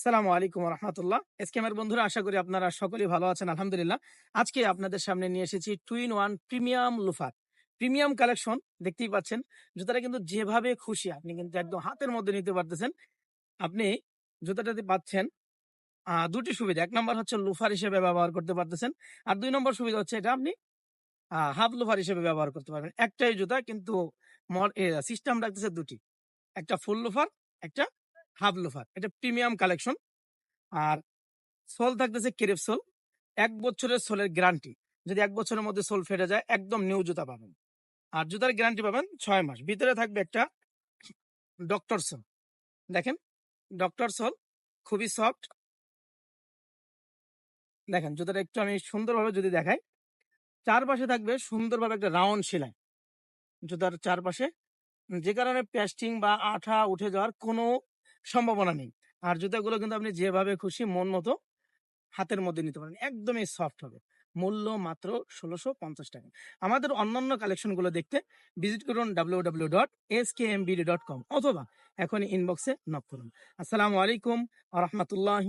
আসসালামু আলাইকুম রহমতুল্লাহ এসকেমের বন্ধুরা, আশা করি আপনারা সকলেই ভালো আছেন, আলহামদুলিল্লাহ। আজকে আপনাদের সামনে নিয়ে এসেছি two in one premium loafer. Premium collection, দেখতেই পাচ্ছেন, জুতাটা কিন্তু যেভাবে খুশি, আপনি কিন্তু একদম হাতের মধ্যে নিতে পারতেছেন। আপনি জুতাটাতে পাচ্ছেন দুটি সুবিধা, এক নম্বর হচ্ছে লুফার হিসেবে ব্যবহার করতে পারতেছেন, আর দুই নম্বর সুবিধা হচ্ছে এটা আপনি হাফ লুফার হিসেবে ব্যবহার করতে পারবেন। একটাই জুতা কিন্তু সিস্টেম রাখতেছে দুটি, একটা ফুল লুফার একটা হাফ লোফার এটা প্রিমিয়াম কালেকশন। আর সোল থাকতেছে কেরেপ সোল। এক বছরের সোলের গ্যারান্টি। যদি এক বছরের মধ্যে সোল ফেটে যায়, একদম নিউ জুতা পাবেন। আর জুতার গ্যারান্টি পাবেন ছয় মাস। ভিতরে থাকবে একটা ডক্টর সোল। দেখেন, ডক্টর সোল খুবই সফট। দেখেন, জুতাটা একটু আমি সুন্দরভাবে যদি দেখাই, চারপাশে থাকবে সুন্দরভাবে একটা রাউন্ড সেলাই। জুতার চারপাশে যে কারণে প্যাস্টিং বা আঠা উঠে যাওয়ার কোনো সম্ভাবনা নেই। আর জুতাগুলো কিন্তু আপনি যেভাবে খুশি মন মতো হাতের মধ্যে নিতে পারেন। একদমই সফট হবে। মূল্য মাত্র ষোলোশো পঞ্চাশ টাকা। আমাদের অন্যান্য কালেকশনগুলো দেখতে ভিজিট করুন W W dot S K M B D dot com অথবা এখন ইনবক্সে নক করুন। আসসালামু আলাইকুম আ রহমতুল্লাহ